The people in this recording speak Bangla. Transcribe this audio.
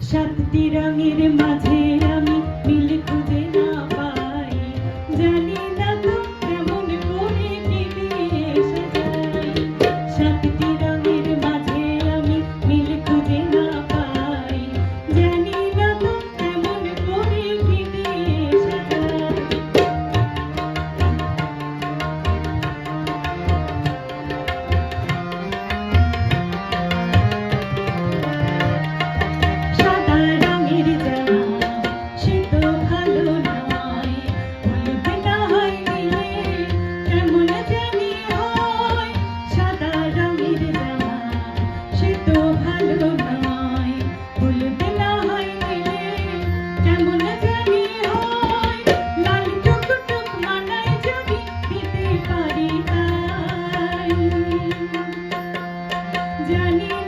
সাতটি রঙের মাঝে জানি